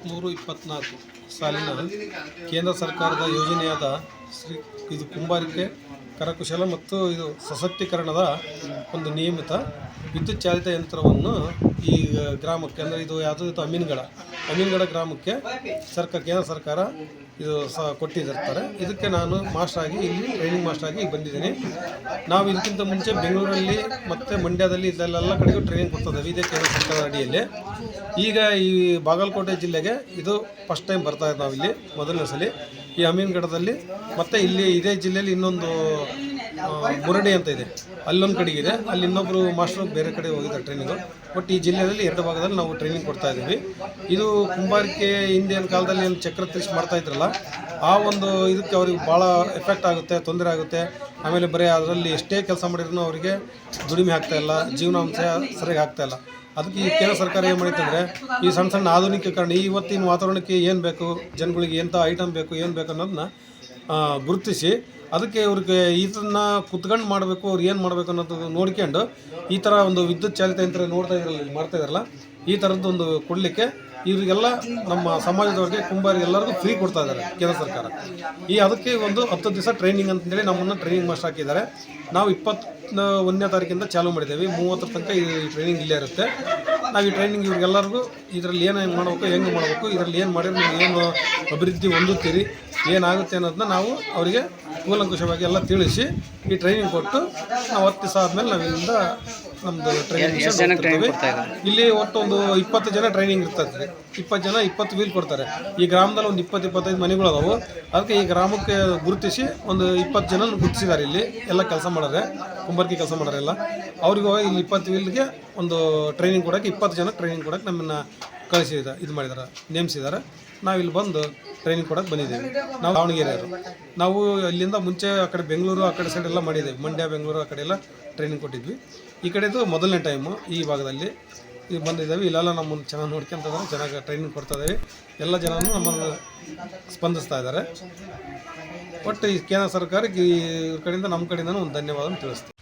ಇಪ್ಪತ್ತ್ಮೂರು ಇಪ್ಪತ್ತ್ನಾಲ್ಕು ಸಾಲಿನ ಕೇಂದ್ರ ಸರ್ಕಾರದ ಯೋಜನೆಯಾದ ಶ್ರೀ ಇದು ಕುಂಬಾರಿಕೆ, ಕರಕುಶಲ ಮತ್ತು ಇದು ಸಶಕ್ತೀಕರಣದ ಒಂದು ನಿಯಮಿತ ವಿದ್ಯುತ್ ಚಾಲಿತ ಯಂತ್ರವನ್ನು ಈ ಗ್ರಾಮಕ್ಕೆ ಅಂದರೆ ಇದು ಯಾವುದು ಇದು ಅಮೀನ್ಗಡ. ಅಮೀನ್ಗಡ ಗ್ರಾಮಕ್ಕೆ ಸರ್ಕಾರ ಕೇಂದ್ರ ಸರ್ಕಾರ ಇದು ಸಹ ಕೊಟ್ಟಿದ್ದಿರ್ತಾರೆ ಇದಕ್ಕೆ ನಾನು ಮಾಸ್ಟರ್ ಆಗಿ ಇಲ್ಲಿ ಟ್ರೈನಿಂಗ್ ಮಾಸ್ಟರ್ ಆಗಿ ಬಂದಿದ್ದೀನಿ. ನಾವು ಇದಕ್ಕಿಂತ ಮುಂಚೆ ಬೆಂಗಳೂರಲ್ಲಿ ಮತ್ತು ಮಂಡ್ಯದಲ್ಲಿ ಇದೆಲ್ಲ ಕಡೆಗೂ ಟ್ರೈನಿಂಗ್ ಕೊಡ್ತಾ ಇದೇ ಕೇಂದ್ರ ಸರ್ಕಾರದ ಅಡಿಯಲ್ಲಿ. ಈಗ ಈ ಬಾಗಲಕೋಟೆ ಜಿಲ್ಲೆಗೆ ಇದು ಫಸ್ಟ್ ಟೈಮ್ ಬರ್ತಾ ಇದ್ದೀವಿ ನಾವಿಲ್ಲಿ ಮೊದಲನೇ ಸಲ. ಈ ಅಮೀನ್ಗಡದಲ್ಲಿ ಮತ್ತು ಇಲ್ಲಿ ಇದೇ ಜಿಲ್ಲೆಯಲ್ಲಿ ಇನ್ನೊಂದು ಮುರಡಿ ಅಂತ ಇದೆ. ಅಲ್ಲೊಂದು ಕಡೆಗಿದೆ ಅಲ್ಲಿ ಇನ್ನೊಬ್ಬರು ಮಾಸ್ಟ್ರು ಬೇರೆ ಕಡೆ ಹೋಗಿದ್ದಾರೆ ಟ್ರೈನಿಂಗು ಬಟ್ ಈ ಜಿಲ್ಲೆಯಲ್ಲಿ ಎರಡು ಭಾಗದಲ್ಲಿ ನಾವು ಟ್ರೈನಿಂಗ್ ಕೊಡ್ತಾ ಇದ್ದೀವಿ. ಇದು ಕುಂಬಾರಿಕೆ ಹಿಂದಿನ ಕಾಲದಲ್ಲಿ ಏನು ಚಕ್ರ ತಿರ್ಸ್ ಮಾಡ್ತಾ ಇದ್ರಲ್ಲ ಆ ಒಂದು ಇದಕ್ಕೆ ಅವ್ರಿಗೆ ಭಾಳ ಎಫೆಕ್ಟ್ ಆಗುತ್ತೆ ತೊಂದರೆ ಆಗುತ್ತೆ. ಆಮೇಲೆ ಬರೀ ಅದರಲ್ಲಿ ಎಷ್ಟೇ ಕೆಲಸ ಮಾಡಿದ್ರು ಅವರಿಗೆ ದುಡಿಮೆ ಆಗ್ತಾ ಇಲ್ಲ ಜೀವನಾಂಶ ಸರಿಯಾಗಿ ಆಗ್ತಾ ಇಲ್ಲ. ಅದಕ್ಕೆ ಈ ಕೇಂದ್ರ ಸರ್ಕಾರ ಏನು ಮಾಡಿತ್ತಂದರೆ ಅಂದರೆ ಈ ಸಣ್ಣ ಸಣ್ಣ ಆಧುನಿಕೀಕರಣ ಇವತ್ತಿನ ವಾತಾವರಣಕ್ಕೆ ಏನು ಬೇಕು ಜನಗಳಿಗೆ ಎಂಥ ಐಟಮ್ ಬೇಕು ಏನು ಬೇಕು ಅನ್ನೋದನ್ನ ಗುರುತಿಸಿ ಅದಕ್ಕೆ ಇವ್ರಿಗೆ ಇದನ್ನ ಕುತ್ಕೊಂಡು ಮಾಡಬೇಕು, ಅವ್ರು ಏನು ಮಾಡಬೇಕು ಅನ್ನೋದು ನೋಡ್ಕೊಂಡು ಈ ಥರ ಒಂದು ವಿದ್ಯುತ್ ಚಾಲಿತ ಯಂತ್ರ ನೋಡ್ತಾ ಇದ್ರಲ್ಲ ಇಲ್ಲಿ ಮಾಡ್ತಾ ಇದ್ರಲ್ಲ, ಈ ಥರದ್ದು ಒಂದು ಕೊಡಲಿಕ್ಕೆ ಇವರಿಗೆಲ್ಲ ನಮ್ಮ ಸಮಾಜದವ್ರಿಗೆ ಕುಂಬಾರಿ ಎಲ್ಲರಿಗೂ ಫ್ರೀ ಕೊಡ್ತಾ ಇದ್ದಾರೆ ಕೇಂದ್ರ ಸರ್ಕಾರ. ಈ ಅದಕ್ಕೆ ಒಂದು ಹತ್ತು ದಿವಸ ಟ್ರೈನಿಂಗ್ ಅಂತೇಳಿ ನಮ್ಮನ್ನು ಟ್ರೈನಿಂಗ್ ಮಾಸ್ಟರ್ ಹಾಕಿದ್ದಾರೆ. ನಾವು ಇಪ್ಪತ್ತ ಒಂದನೇ ತಾರೀಕಿಂದ ಚಾಲೂ ಮಾಡಿದ್ದೇವೆ. ಮೂವತ್ತರ ತನಕ ಈ ಟ್ರೈನಿಂಗ್ ಇಲ್ಲೇ ಇರುತ್ತೆ. ನಾವು ಈ ಟ್ರೈನಿಂಗ್ ಇವ್ರಿಗೆಲ್ಲರಿಗೂ ಇದರಲ್ಲಿ ಏನೇನು ಮಾಡಬೇಕು, ಹೆಂಗೆ ಮಾಡಬೇಕು, ಇದರಲ್ಲಿ ಏನು ಮಾಡಿದ್ರೆ ನೀವು ಏನು ಅಭಿವೃದ್ಧಿ ಹೊಂದುತ್ತೀರಿ ಏನಾಗುತ್ತೆ ಅನ್ನೋದನ್ನ ನಾವು ಅವರಿಗೆ ಕೂಲಂಕುಷವಾಗಿ ಎಲ್ಲ ತಿಳಿಸಿ ಈ ಟ್ರೈನಿಂಗ್ ಕೊಟ್ಟು ನಾವು ಹತ್ತು ದಿವಸ ಆದಮೇಲೆ ನಾವು ಇಲ್ಲಿಂದ ನಮ್ಮದು ಟ್ರೈನಿಂಗ್ ಇಲ್ಲಿ ಒಟ್ಟು ಒಂದು ಇಪ್ಪತ್ತು ಜನ ಟ್ರೈನಿಂಗ್ ಇರ್ತದೆ. ಇಪ್ಪತ್ತು ಜನ ಇಪ್ಪತ್ತು ವೀಲ್ ಕೊಡ್ತಾರೆ. ಈ ಗ್ರಾಮದಲ್ಲಿ ಒಂದು ಇಪ್ಪತ್ತು ಇಪ್ಪತ್ತೈದು ಮನೆಗಳು ಅದಾವು. ಅದಕ್ಕೆ ಈ ಗ್ರಾಮಕ್ಕೆ ಗುರುತಿಸಿ ಒಂದು ಇಪ್ಪತ್ತು ಜನ ಗುರುತಿಸಿದ್ದಾರೆ ಇಲ್ಲಿ. ಎಲ್ಲ ಕೆಲಸ ಮಾಡೋರೆ ಕುಂಬರ್ಕಿ ಕೆಲಸ ಮಾಡೋರೆಲ್ಲ ಅವ್ರಿಗೆ ಇಲ್ಲಿ ಇಪ್ಪತ್ತು ವೀಲ್ಗೆ ಒಂದು ಟ್ರೈನಿಂಗ್ ಕೊಡೋಕ್ಕೆ ಇಪ್ಪತ್ತು ಜನ ಟ್ರೈನಿಂಗ್ ಕೊಡೋಕ್ಕೆ ನಮ್ಮನ್ನು ಕಳಿಸಿದ, ಇದು ಮಾಡಿದ್ದಾರೆ ನೇಮಿಸಿದ್ದಾರೆ ನಾವಿಲ್ಲಿ ಬಂದು ಟ್ರೈನಿಂಗ್ ಕೊಡೋಕೆ ಬಂದಿದ್ದೀವಿ. ನಾವು ದಾವಣಗೆರೆಯವರು. ನಾವು ಇಲ್ಲಿಂದ ಮುಂಚೆ ಆ ಕಡೆ ಬೆಂಗಳೂರು, ಆ ಕಡೆ ಸೈಡ್ ಎಲ್ಲ ಮಾಡಿದ್ದೇವೆ. ಮಂಡ್ಯ, ಬೆಂಗಳೂರು ಆ ಕಡೆ ಎಲ್ಲ ಟ್ರೈನಿಂಗ್ ಕೊಟ್ಟಿದ್ವಿ. ಈ ಕಡೆದು ಮೊದಲನೇ ಟೈಮು ಈ ಭಾಗದಲ್ಲಿ ಈಗ ಬಂದಿದ್ದಾವೆ. ಇಲ್ಲೆಲ್ಲ ನಮ್ಮನ್ನು ಚೆನ್ನಾಗಿ ನೋಡ್ಕೊಂತಿದ್ದಾರೆ ಚೆನ್ನಾಗಿ ಟ್ರೈನಿಂಗ್ ಕೊಡ್ತಾ ಇದ್ದೀವಿ ಎಲ್ಲ ಜನರೂ ನಮ್ಮನ್ನು ಸ್ಪಂದಿಸ್ತಾ ಇದ್ದಾರೆ. ಒಟ್ಟು ಈ ಕೇಂದ್ರ ಸರ್ಕಾರಕ್ಕೆ ಈ ಕಡೆಯಿಂದ ನಮ್ಮ ಕಡೆಯಿಂದನೂ ಒಂದು ಧನ್ಯವಾದ ತಿಳಿಸ್ತೀವಿ